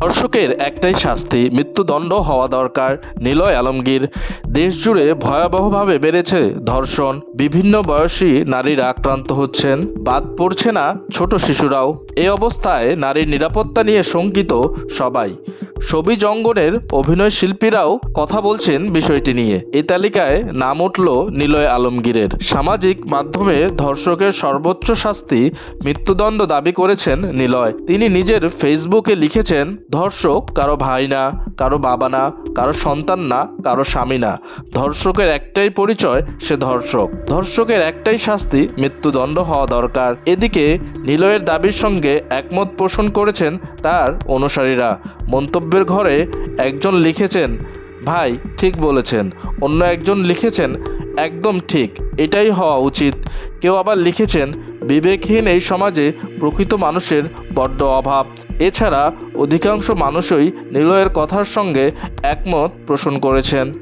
ধর্ষকের একটাই শাস্তি, মৃত্যুদণ্ড হওয়া দরকার। নিলয় আলমগীর, দেশজুড়ে ভয়াবহভাবে বেড়েছে ধর্ষণ। বিভিন্ন বয়সী নারীরা আক্রান্ত হচ্ছেন। বাদ পড়ছে না ছোট শিশুরাও। এ অবস্থায় নারীর নিরাপত্তা নিয়ে শঙ্কিত সবাই। ছবি অঙ্গনের অভিনয় শিল্পীরাও কথা বলছেন বিষয়টি নিয়ে। এই তালিকায় নাম উঠল নিলয় আলমগীরের। সামাজিক মাধ্যমে ধর্ষকের সর্বোচ্চ শাস্তি মৃত্যুদণ্ড দাবি করেছেন নিলয়। তিনি নিজের ফেসবুকে লিখেছেন, ধর্ষক কারও ভাই না, কারও বাবা না, কারও সন্তান না, কারও স্বামী না। ধর্ষকের একটাই পরিচয়, সে ধর্ষক। ধর্ষকের একটাই শাস্তি মৃত্যুদণ্ড হওয়া দরকার। এদিকে নিলয়ের দাবির সঙ্গে একমত পোষণ করেছেন তার অনুসারীরা। মন্তব্যের ঘরে একজন লিখেছেন, ভাই, ঠিক বলেছেন। অন্য একজন লিখেছেন, একদম ঠিক, এটাই হওয়া উচিত। কেউ আবার লিখেছেন, বিবেকহীন এই সমাজে প্রকৃত মানুষের বড্ড অভাব। এছাড়া অধিকাংশ মানুষই নিলয়ের কথার সঙ্গে একমত পোষণ করেছেন।